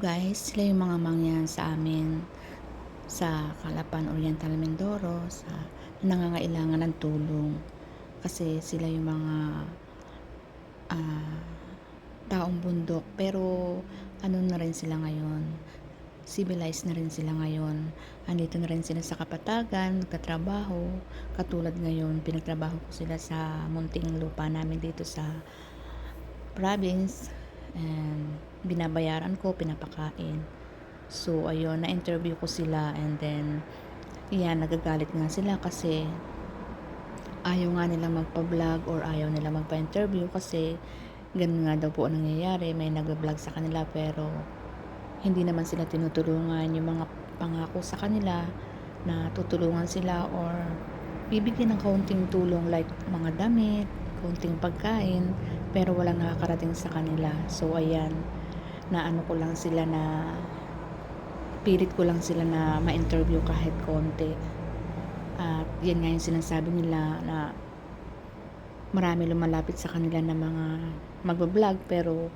guys, sila yung mga mangyan sa amin sa Calapan Oriental Mindoro sa nangangailangan ng tulong. Kasi sila yung mga ah, taong bundok. Pero ano na rin sila ngayon? Civilized na rin sila ngayon. Andito na rin sila sa kapatagan nagtatrabaho. Katulad ngayon pinagtrabaho ko sila sa munting lupa namin dito sa province and binabayaran ko, pinapakain. So, ayun, na-interview ko sila and then, yan, nagagalit nga sila kasi ayaw nga nila magpa-vlog or ayaw nila magpa-interview kasi ganun nga daw po ang nangyayari. May nag-vlog sa kanila pero hindi naman sila tinutulungan yung mga pangako sa kanila na tutulungan sila or bibigyan ng kaunting tulong like mga damit, kaunting pagkain, pero walang nakakarating sa kanila. So, ayan, na ano ko lang sila na pilit ko lang sila na ma-interview kahit konti. At yan nga yung sinasabi nila na marami lumalapit sa kanila na mga magbablog pero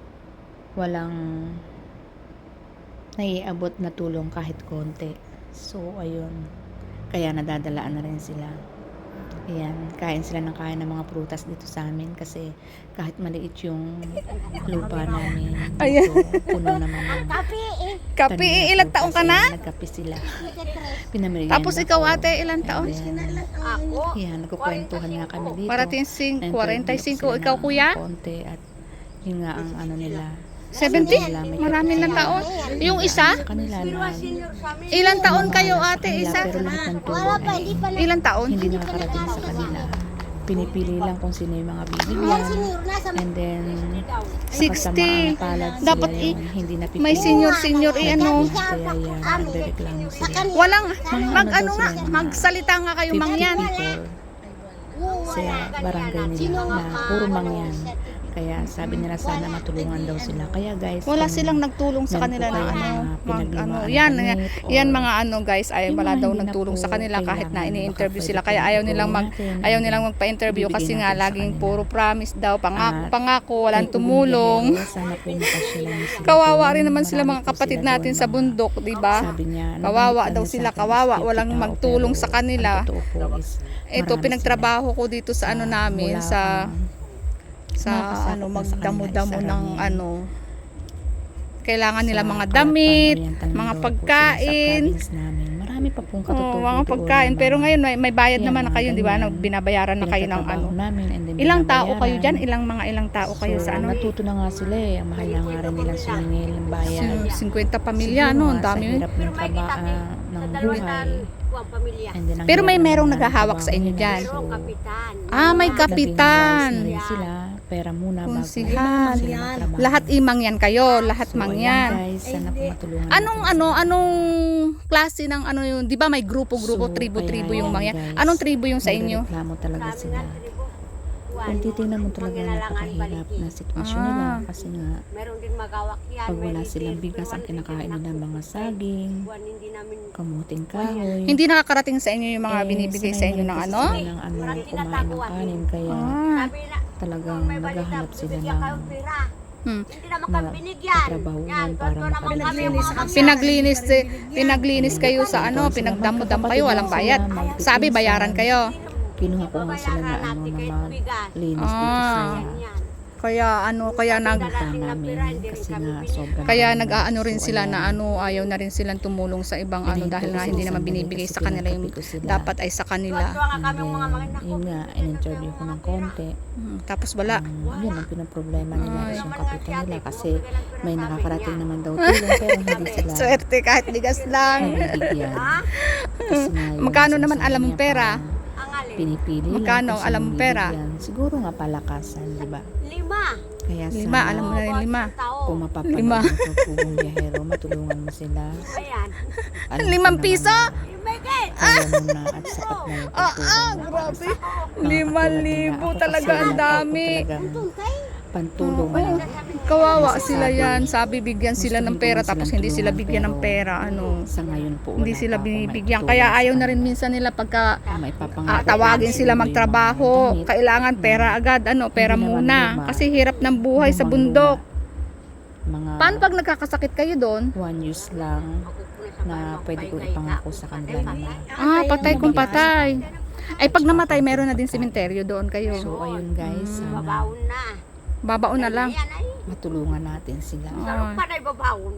walang naiabot na tulong kahit konti. So, ayun. Kaya nadadalaan na rin sila. Ayan, kain sila ng kain ng mga prutas dito sa amin kasi kahit maliit yung lupa namin, Ayan. so, puno naman ng Kapi eh. Kapi, tanim na ilang taong ka na? Ayan, Nagkape sila. Pinamerienda Tapos ikaw ko. ate, ilang taon? And then, Ako. yan, nagkukwentuhan nga kami dito. Parating sing, Na-interview 45. ko sila Ikaw ng kuya? Konti at yun nga ang ano nila. 70? Marami na taon. Yung isa? Sa kanila na. Ilang taon kayo ate? Isa? pero lahat ng pa, ay hindi pa na. Ilang taon? hindi nakakarating sa kanila. Pinipili lang kung sino yung mga Yan, bibigyan. And then, 60. palad Dapat i- yung hindi napipili. May senior, senior, i ano. Kaya yan, nagre-reklamo sila. Walang, mag ano nga, magsalita nga kayo 50 mangyan. people sa barangay nila na puro mangyan. Kaya sabi nila sana matulungan daw sila. Kaya guys, Wala silang nagtulong sa kanila na ano, mag, ano, yan, yan mga ano guys, ay wala daw nagtulong sa kanila kahit na ini-interview sila kaya ayaw nilang mag ayaw nilang magpa-interview kasi nga laging puro promise daw, pangako, pangako, walang tumulong. Kawawa rin naman sila mga kapatid natin sa bundok, 'di ba? Kawawa nabalik daw sila, kawawa, is 50 walang magtulong sa kanila. Ito pinagtrabaho ko dito sa ano namin sa sa ano kanila, magdamo-damo isa ng ano kailangan nila sa mga damit, Oriental mga Mindoro po, pagkain. Sa province namin. Marami pa pong Oh, katutubo mga pagkain. Pero ngayon may, may bayad Yan, naman na mga kayo, di ba? ganyan. Na binabayaran na kayo ng ano. namin and then Ilang tao kayo dyan? Ilang mga ilang tao kayo sa ano? natuto na nga sila eh. Ang mahal na nga rin nilang sumingil ng bayan. Sin- 50 pamilya, Siguro no? nga, Ang dami. Sa hirap ng, traba, ah, ng buhay. pamilya. And then, ang Pero may hirap merong ng naghahawak sa trabaho inyo nila. dyan. Pero kapitan. Ah, may kapitan. wise na rin sila. Pera muna bago Konsihal. sila magtrabaho. Lahat imang yan kayo, lahat So, mang ayan, yan. guys, sana po matulungan Anong natin ano, anong klase ng ano yun? 'Di ba may grupo-grupo, So, tribo-tribo yung mga yan? guys. Anong tribo yung sa inyo? Nagreklamo talaga sila. Kung titingnan mo talaga napakahirap na sitwasyon Ah. nila kasi nga Meron din magawak yan. pag wala silang bigas ang kinakain nila mga saging, buwan hindi namin kamuting kahoy. Hindi nakakarating sa inyo yung mga Eh, binibigay sa inyo na ng ano? sila ng ano, kumain ng kanin kaya Ah. Sabi na, talagang naghahanap sila ng. Hmm. Hindi naman kami binigyan. Yan, para ganito naman kami makalinis mga mga Pinaglinis pinaglinis kayo sa ano, pinagdamo-dam kayo, walang bayad. Sabi bayaran kayo. Kinuha ko nga sila na ano na maglinis dito Ah. sa Yan. Kaya ano, kaya nag namin kasi nga sobrang kaya ano, nag-aano rin sila na ano, ayaw na rin silang tumulong sa ibang ano dahil nga hindi naman binibigay sa kanila yung dapat ay sa kanila. Yun nga, in-interview ko ng konti. Hmm, Tapos wala. Um, yun ang pinoproblema nila Ay. is yung kapitan nila kasi may nakakarating naman daw tulong pero hindi sila Swerte kahit bigas lang. Magkano naman alam mong pera? Pinipili lang Magkano kung alam mong pera? bibigyan. Siguro nga palakasan, di ba? Lima. Kaya Lima, sana alam mo na yung lima. kung mapapanood Lima. mo to kung biyahero, matulungan mo sila. Ayan. Alam ko Limang naman piso? na You make it. Kaya mo na at sapat na yung Ah, ah, mo. grabe. Mga Lima katulad nila. libo Ako talaga kasi ang ako dami. talagang Pantulong Oo. Kawawa sila yan. Sabi bigyan sila ng pera tapos silang hindi sila bigyan ng pera. Ano? Sa ngayon po, Hindi sila binibigyan. Kaya ayaw na rin minsan nila pagka Ah, ah, tawagin sila magtrabaho. Kailangan pera agad. Ano, pera muna. Kasi hirap ng buhay sa bundok. mga Paano pag nagkakasakit kayo doon? one use lang na pwede ko ipangako sa kanila na Ah, patay kung patay. Ay, pag namatay, meron na din sementeryo doon kayo. So ayun guys, Babaon na. Babaon na lang. Matulungan natin sila. Sarap pa na babaon.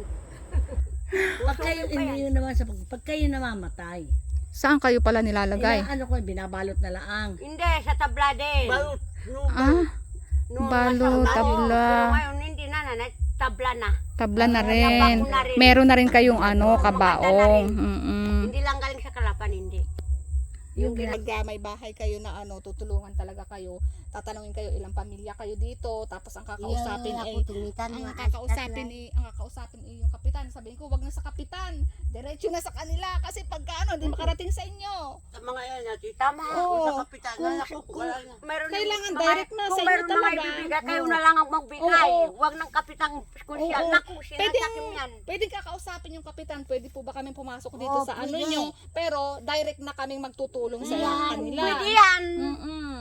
Pag kayo, hindi yun naman sa pag, pag kayo namamatay. Saan kayo pala nilalagay? Ina, ano ko, binabalot na laang. Hindi, sa tabla din. Balot. Ah, Noong balot, tabla. Ngayon hindi na, nanay. Tabla na. tabla na rin. Meron na rin kayong ano, kabaong. Mm-mm. Hindi lang galing sa kalapan, hindi. Yung pag may bahay kayo na ano, tutulungan talaga kayo. Tatanungin kayo ilang pamilya kayo dito, tapos ang kakausapin ay ang kakausapin i ang kakausapin i yung kapitan. Sabihin ko, wag na sa kapitan. Diretso na sa kanila kasi pagka ano, hindi makarating sa inyo. Sa mga yan, natin. Tama. Oo. Sa kapitan, Kung, kung wala na. meron Kailangan mga- direct na sa kung inyo meron mga talaga. ibibigay, kayo na lang ang magbigay. Oo. Huwag ng kapitang kunsya. Oo. Naku, sila Pwede sa akin yan. Pwedeng kakausapin yung kapitan, pwede po ba kami pumasok dito Oo, sa ano pwede. nyo? Pero direct na kaming magtutulong sa kanila. Pwede yan. Mm-mm.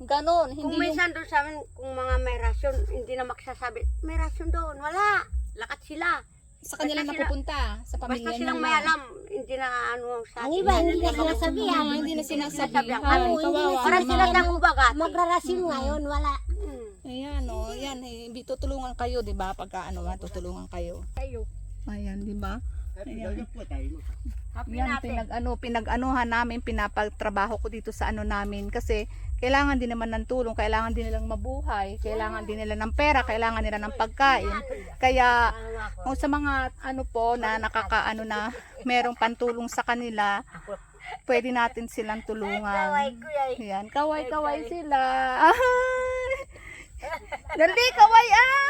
Ganon, Kung hindi yung... minsan doon sa amin, kung mga may rasyon, hindi na magsasabi, may rasyon doon. Wala. Lakat sila. Sa kanila basta na sila- pupunta, sa Basta pamilya silang nila. may alam. Hindi na ano sa Ang iba, hindi na mga- sinasabihan. Ah, hindi na sinasabihan. Ano, hindi na Kawawa Parang naman. sila na kumbaga. Magrarasim ngayon, wala. Hmm. Ayan, oh, yan, eh, bi- tutulungan kayo, 'di ba? Pagka ano, ah, tutulungan kayo. Kayo. Ayan, 'di ba? Ayan. Happy Yan natin. pinag ano, pinag-anuhan namin, pinapagtrabaho ko dito sa ano namin kasi kailangan din naman ng tulong, kailangan din nilang mabuhay, kailangan din nila ng pera, kailangan nila ng pagkain. Kaya kung sa mga ano po na nakakaano na merong pantulong sa kanila, pwede natin silang tulungan. Ayan, kaway-kaway sila. Dali, kaway ah!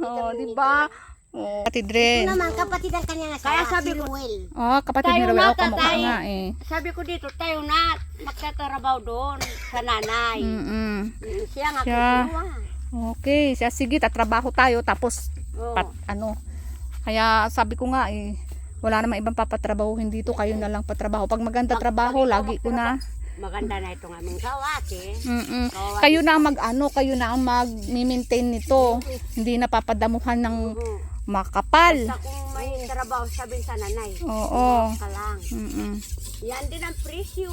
Oh, di ba? Oh, kapatid rin. Naman, kapatid ang kanya Kaya asawa, sabi si ko- Ruel. Oh, kapatid ni Ruel. na, Oh, kamukha nga eh. Sabi ko dito, tayo na magtatrabaho doon sa nanay. Mm-mm. Siya nga Siya. kinuha. Okay, siya sige, tatrabaho tayo tapos Oo. pat ano. Kaya sabi ko nga eh, wala namang ibang papatrabahuhin dito, kayo na lang patrabaho. Pag maganda trabaho, lagi ko na. Maganda na itong aming kawate. Mm-mm. Kawate. Kayo na ang mag-ano, kayo na ang mag-maintain nito. Hindi na papadamuhan ng. Makapal. Basta kung may trabaho, sabihin sa nanay. Oo. Ka lang. Mm-mm. Yan din ang presyo.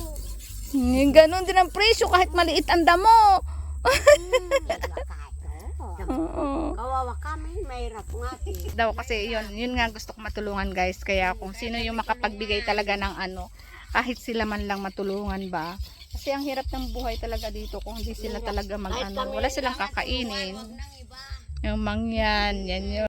Mm, Ganon din ang presyo kahit maliit ang damo. Oo. Kawawa kami, mahirap nga. eh. daw kasi yun, yun nga gusto ko matulungan guys. Kaya kung sino yung makapagbigay talaga ng ano, kahit sila man lang matulungan ba. Kasi ang hirap ng buhay talaga dito kung hindi sila talaga mag ano, wala silang kakainin. Yung mangyan, yan yun.